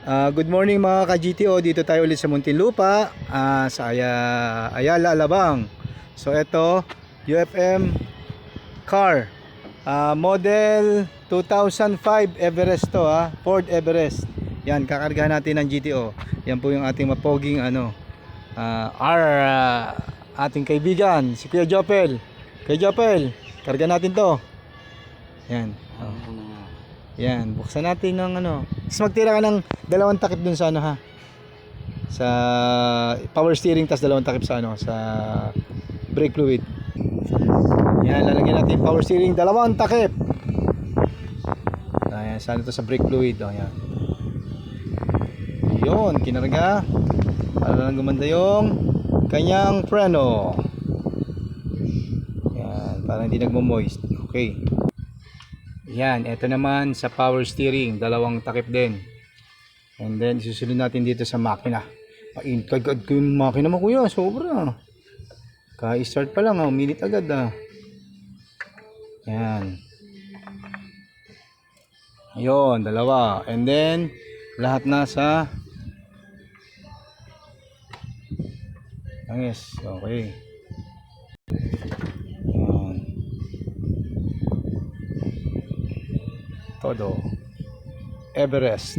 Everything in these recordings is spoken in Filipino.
Ah, good morning mga ka-GTO. Dito tayo ulit sa Muntinlupa, ah, sa Aya, Ayala, Alabang. So ito, UFM car. Ah, model 2005 Everest to ha. Ford Everest. Yan, kakargahan natin ng GTO. Yan po yung ating mapoging ano, ah, R, ah, ating kaibigan, si Kuya Jopel. Kuya Jopel, karga natin to. Yan. Yan, buksan natin ng ano. Tapos magtira ka ng dalawang takip dun sa ano ha. Sa power steering tas dalawang takip sa ano sa brake fluid. Yan, lalagyan natin power steering dalawang takip. Ayan, sa ano to sa brake fluid. Oh, yan. Yun, kinarga. Para lang gumanda yung kanyang preno. Yan, para hindi nagmo-moist. Okay. Yan, ito naman sa power steering, dalawang takip din. And then susunod natin dito sa makina. Paintagad ko yung makina mo kuya, sobra. Ka-start pa lang, oh, agad ah. Yan. Yon, dalawa. And then lahat nasa Yes, okay. Todo. Everest.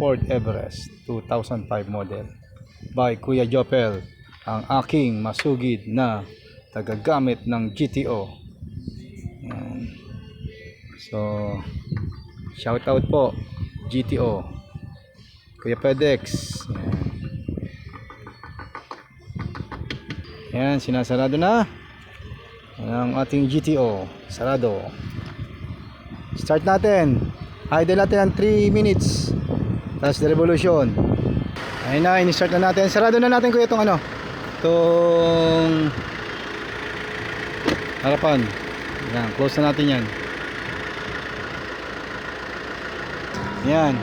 Ford Everest 2005 model by Kuya Jopel ang aking masugid na tagagamit ng GTO. So, shout out po GTO. Kuya Pedex. Yan, sinasarado na ang ating GTO. Sarado. Start natin. Idle natin ng 3 minutes. Tapos the revolution. Ayun na, in-start na natin. Sarado na natin kuya itong ano. Itong harapan. Yan, close na natin yan. Yan.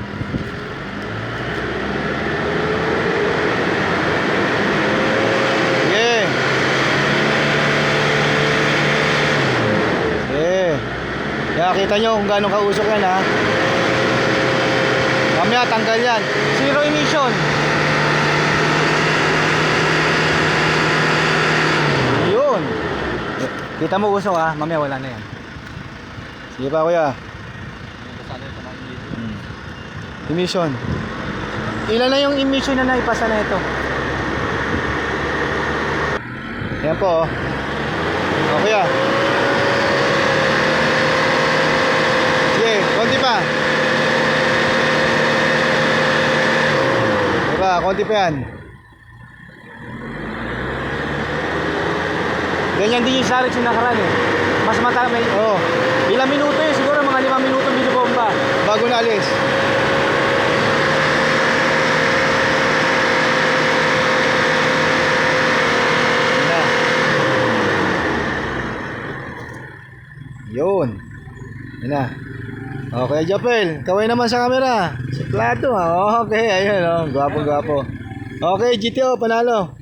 Sige. Sige. Kaya kita nyo kung gaano kausok yan ha. Mamaya tanggal yan. Zero emission. Yun. Kita mo usok ha. Mamaya wala na yan. Sige pa kuya. Hmm. Emission. Ilan na yung emission na naipasa na ito? Yan po oh. O kuya. Sige, konti pa. Diba, konti pa yan. Ganyan din yung Sarex yung nakaraan eh. Mas mata may... Oo. Ilang minuto yun, siguro mga limang minuto binubomba. Bago na alis. Yun. Yun na. Okay, Japel. Kaway naman sa camera. Suplado ha. Okay, ayun. Oh. Gwapo, gwapo. Okay, GTO, panalo.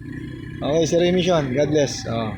Okay, zero emission. God bless. Oh.